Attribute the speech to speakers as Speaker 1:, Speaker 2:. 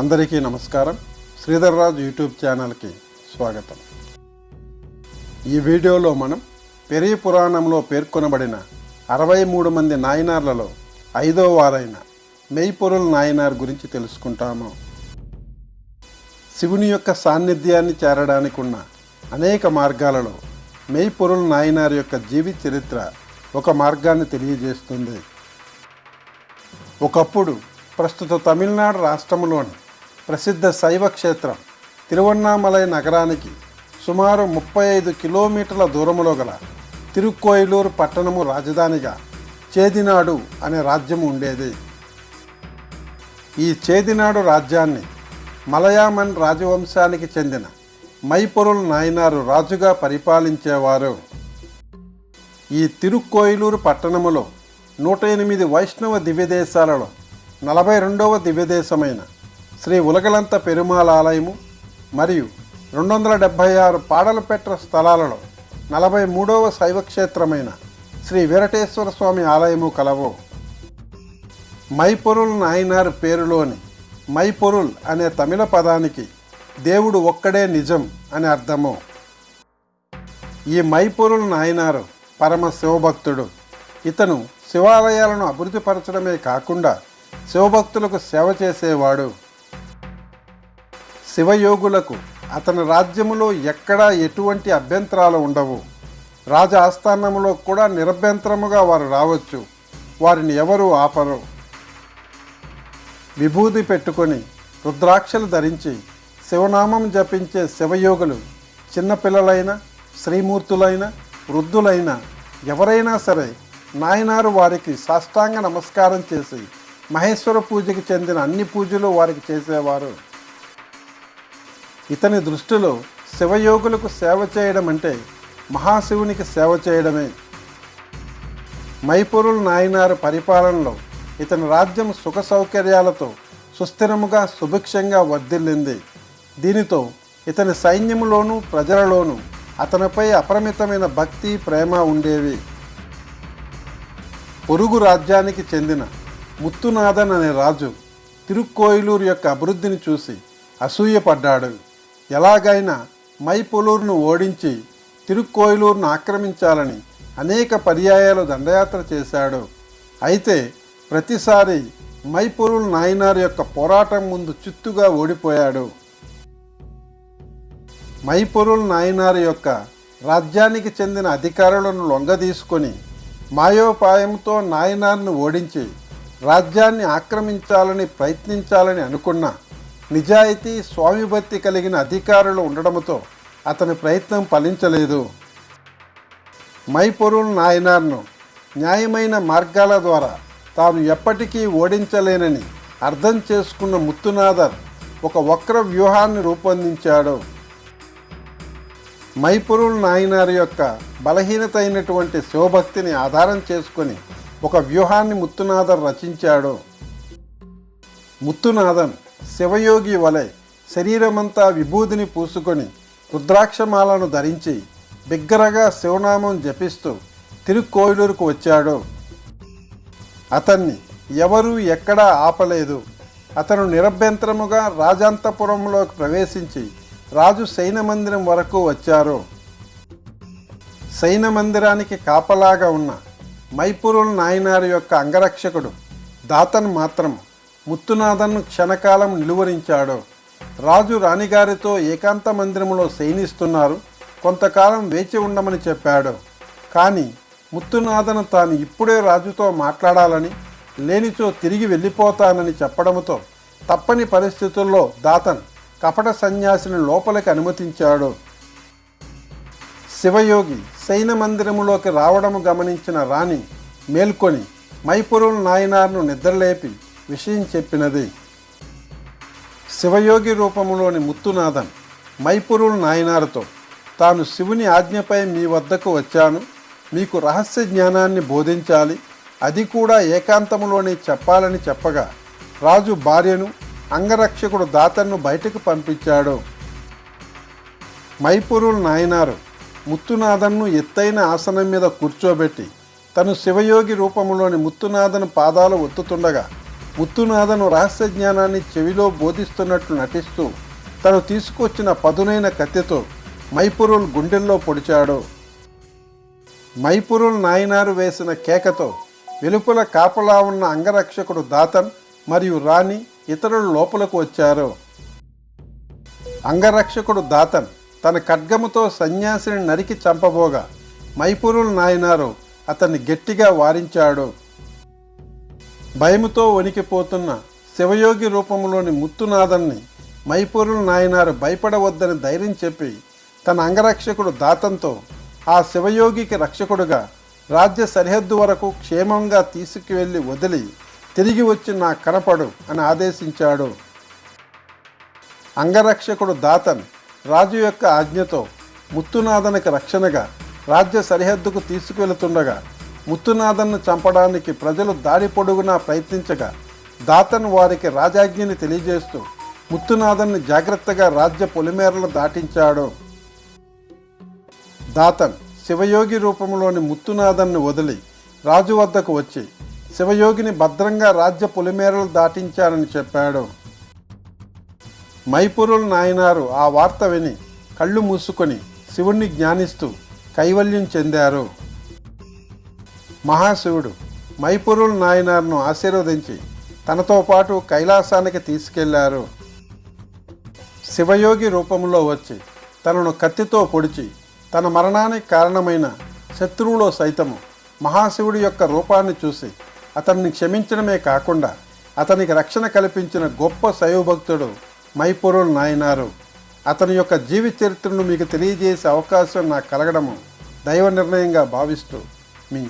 Speaker 1: అందరికీ నమస్కారం. శ్రీధర్రాజు యూట్యూబ్ ఛానల్కి స్వాగతం. ఈ వీడియోలో మనం పెరియ పురాణంలో పేర్కొనబడిన అరవై మూడు మంది నాయనార్లలో ఐదో వారైన మెయిపొరుల నాయనార్ గురించి తెలుసుకుంటాము. శివుని యొక్క సాన్నిధ్యాన్ని చేరడానికి ఉన్న అనేక మార్గాలలో మెయిపొరుల నాయనార్ యొక్క జీవిత చరిత్ర ఒక మార్గాన్ని తెలియజేస్తుంది. ఒకప్పుడు ప్రస్తుత తమిళనాడు రాష్ట్రంలోని ప్రసిద్ధ శైవ క్షేత్రం తిరువన్నామలై నగరానికి సుమారు ముప్పై ఐదు కిలోమీటర్ల దూరంలో గల తిరుక్కోయిలూరు పట్టణము రాజధానిగా చేదినాడు అనే రాజ్యం ఉండేది. ఈ చేదినాడు రాజ్యాన్ని మలయామన్ రాజవంశానికి చెందిన మైపొరుల్ నాయనారు రాజుగా పరిపాలించేవారు. ఈ తిరుక్కోయిలూరు పట్టణములో నూట ఎనిమిది వైష్ణవ దివ్యదేశాలలో నలభై రెండవ దివ్యదేశమైన శ్రీ ఉలగలంత పెరుమాళ ఆలయము మరియు రెండు వందల డెబ్భై ఆరు పాడలపెట్ర స్థలాలలో నలభై మూడవ శైవక్షేత్రమైన శ్రీ వీరటేశ్వర స్వామి ఆలయము కలవు. మైపొరుల్ నాయనార్ పేరులోని మైపొరుల్ అనే తమిళ పదానికి దేవుడు ఒక్కడే నిజం అని అర్థము. ఈ మైపొరుల్ నాయనారు పరమ శివభక్తుడు. ఇతను శివాలయాలను అభివృద్ధిపరచడమే కాకుండా శివభక్తులకు సేవ చేసేవాడు. శివయోగులకు అతని రాజ్యములో ఎక్కడా ఎటువంటి అభ్యంతరాలు ఉండవు. రాజ ఆస్థానంలో కూడా నిరభ్యంతరముగా వారు రావచ్చు. వారిని ఎవరూ ఆపరు. విభూది పెట్టుకొని రుద్రాక్షలు ధరించి శివనామం జపించే శివయోగులు చిన్నపిల్లలైన శ్రీమూర్తులైన వృద్ధులైన ఎవరైనా సరే నాయనారు వారికి సాష్టాంగ నమస్కారం చేసి మహేశ్వర పూజకి చెందిన అన్ని పూజలు వారికి చేసేవారు. ఇతని దృష్టిలో శివయోగులకు సేవ చేయడం అంటే మహాశివునికి సేవ చేయడమే. మైపురుల నాయనారు పరిపాలనలో ఇతని రాజ్యం సుఖ సౌకర్యాలతో సుస్థిరముగా సుభిక్షంగా వర్ధిల్లింది. దీనితో ఇతని సైన్యములోనూ ప్రజలలోనూ అతనిపై అపరిమితమైన భక్తి ప్రేమ ఉండేవి. పొరుగు రాజ్యానికి చెందిన ముత్తునాథన్ అనే రాజు తిరుక్కోయిలూరు యొక్క అభివృద్ధిని చూసి అసూయపడ్డాడు. ఎలాగైనా మైపొలూరును ఓడించి తిరుక్కోయిలూరును ఆక్రమించాలని అనేక పర్యాయాలు దండయాత్ర చేశాడు. అయితే ప్రతిసారి మైపొరుల్ నాయనార్ యొక్క పోరాటం ముందు చిత్తుగా ఓడిపోయాడు. మైపొరుల్ నాయనార్ యొక్క రాజ్యానికి చెందిన అధికారులను లొంగదీసుకొని మాయోపాయంతో నాయనార్ను ఓడించి రాజ్యాన్ని ఆక్రమించాలని ప్రయత్నించాలని అనుకున్న నిజాయితీ స్వామిభక్తి కలిగిన అధికారులు ఉండడంతో అతని ప్రయత్నం ఫలించలేదు. మైపొరుల్ నాయనార్ను న్యాయమైన మార్గాల ద్వారా తాను ఎప్పటికీ ఓడించలేనని అర్థం చేసుకున్న ముత్తునాథర్ ఒక వక్ర వ్యూహాన్ని రూపొందించాడు. మైపురుల్ నాయనార్ యొక్క బలహీనత అయినటువంటి శివభక్తిని ఆధారం చేసుకొని ఒక వ్యూహాన్ని ముత్తునాథర్ రచించాడు. ముత్తునాథన్ శివయోగి వలె శరీరమంతా విభూతిని పూసుకొని రుద్రాక్షమాలను ధరించి బిగ్గరగా శివనామం జపిస్తూ తిరుక్కోయిలూరుకు వచ్చాడు. అతన్ని ఎవరూ ఎక్కడా ఆపలేదు. అతను నిరభ్యంతరముగా రాజాంతపురంలోకి ప్రవేశించి రాజు సైన మందిరం వరకు వచ్చారు. సైన మందిరానికి కాపలాగా ఉన్న మైపురుల్ నాయనారు యొక్క అంగరక్షకుడు దాతన్ మాత్రం ముత్తునాథన్ను క్షణకాలం నిలువరించాడు. రాజు రాణిగారితో ఏకాంత మందిరంలో శయనిస్తున్నారు. కొంతకాలం వేచి ఉండమని చెప్పాడు. కానీ ముత్తునాథన్ తాను ఇప్పుడే రాజుతో మాట్లాడాలని లేనిచో తిరిగి వెళ్ళిపోతానని చెప్పడంతో తప్పని పరిస్థితుల్లో దాతన్ కపట సన్యాసిని లోపలికి అనుమతించాడు. శివయోగి శైన మందిరములోకి రావడము గమనించిన రాణి మేల్కొని మైపురుల నాయనార్ను నిద్రలేపి విషయం చెప్పినది. శివయోగి రూపంలోని ముత్తునాథన్ మైపురుల నాయనారతో తాను శివుని ఆజ్ఞపై మీ వద్దకు వచ్చాను. మీకు రహస్య జ్ఞానాన్ని బోధించాలి. అది కూడా ఏకాంతములోనే చెప్పాలని చెప్పగా రాజు భార్యను అంగరక్షకుడు దాతన్ను బయటకు పంపించాడు. మైపురుల్ నాయనారు ముత్తునాథన్ను ఎత్తైన ఆసనం మీద కూర్చోబెట్టి తను శివయోగి రూపంలోని ముత్తునాథన్ పాదాలు ఒత్తుతుండగా ముత్తునాథను రహస్య జ్ఞానాన్ని చెవిలో బోధిస్తున్నట్లు నటిస్తూ తను తీసుకొచ్చిన పదునైన కత్తితో మైపురుల్ గుండెల్లో పొడిచాడు. మైపురుల్ నాయనారు వేసిన కేకతో వెలుపల కాపలా ఉన్న అంగరక్షకుడు దాతన్ మరియు రాణి ఇతరులు లోపలకు వచ్చారు. అంగరక్షకుడు దాతన్ తన ఖడ్గముతో సన్యాసిని నరికి చంపబోగా మైపురుల్ నాయనారు అతన్ని గట్టిగా వారించాడు. భయముతో వణికిపోతున్న శివయోగి రూపంలోని ముత్తునాథన్ని మైపూరుల నాయనారు భయపడవద్దని ధైర్యం చెప్పి తన అంగరక్షకుడు దాతంతో ఆ శివయోగికి రక్షకుడుగా రాజ్య సరిహద్దు వరకు క్షేమంగా తీసుకువెళ్ళి వదిలి తిరిగి వచ్చి నా కనపడు అని ఆదేశించాడు. అంగరక్షకుడు దాతన్ రాజు యొక్క ఆజ్ఞతో ముత్తునాథనికి రక్షణగా రాజ్య సరిహద్దుకు తీసుకువెళుతుండగా ముత్తునాథన్ను చంపడానికి ప్రజలు దారి పొడుగునా ప్రయత్నించగా దాతన్ వారికి రాజాజ్ఞని తెలియజేస్తూ ముత్తునాథన్ని జాగ్రత్తగా రాజ్య పొలిమేరలు దాటించాడు. దాతన్ శివయోగి రూపంలోని ముత్తునాథన్ను వదిలి రాజు వద్దకు వచ్చి శివయోగిని భద్రంగా రాజ్య పొలిమేరలు దాటించారని చెప్పాడు. మైపురుల నాయనారు ఆ వార్త విని కళ్ళు మూసుకొని శివుణ్ణి జ్ఞానిస్తూ కైవల్యం చెందారు. మహాశివుడు మైపురుల్ నాయనార్ను ఆశీర్వదించి తనతో పాటు కైలాసానికి తీసుకెళ్ళారు. శివయోగి రూపంలో వచ్చి తనను కత్తితో పొడిచి తన మరణానికి కారణమైన శత్రువులో సైతము మహాశివుడి యొక్క రూపాన్ని చూసి అతన్ని క్షమించడమే కాకుండా అతనికి రక్షణ కల్పించిన గొప్ప శైవభక్తుడు మైపురుల్ నాయనారు. అతని యొక్క జీవిత చరిత్రను మీకు తెలియజేసే అవకాశం నాకు కలగడము దైవ నిర్ణయంగా భావిస్తూ మీ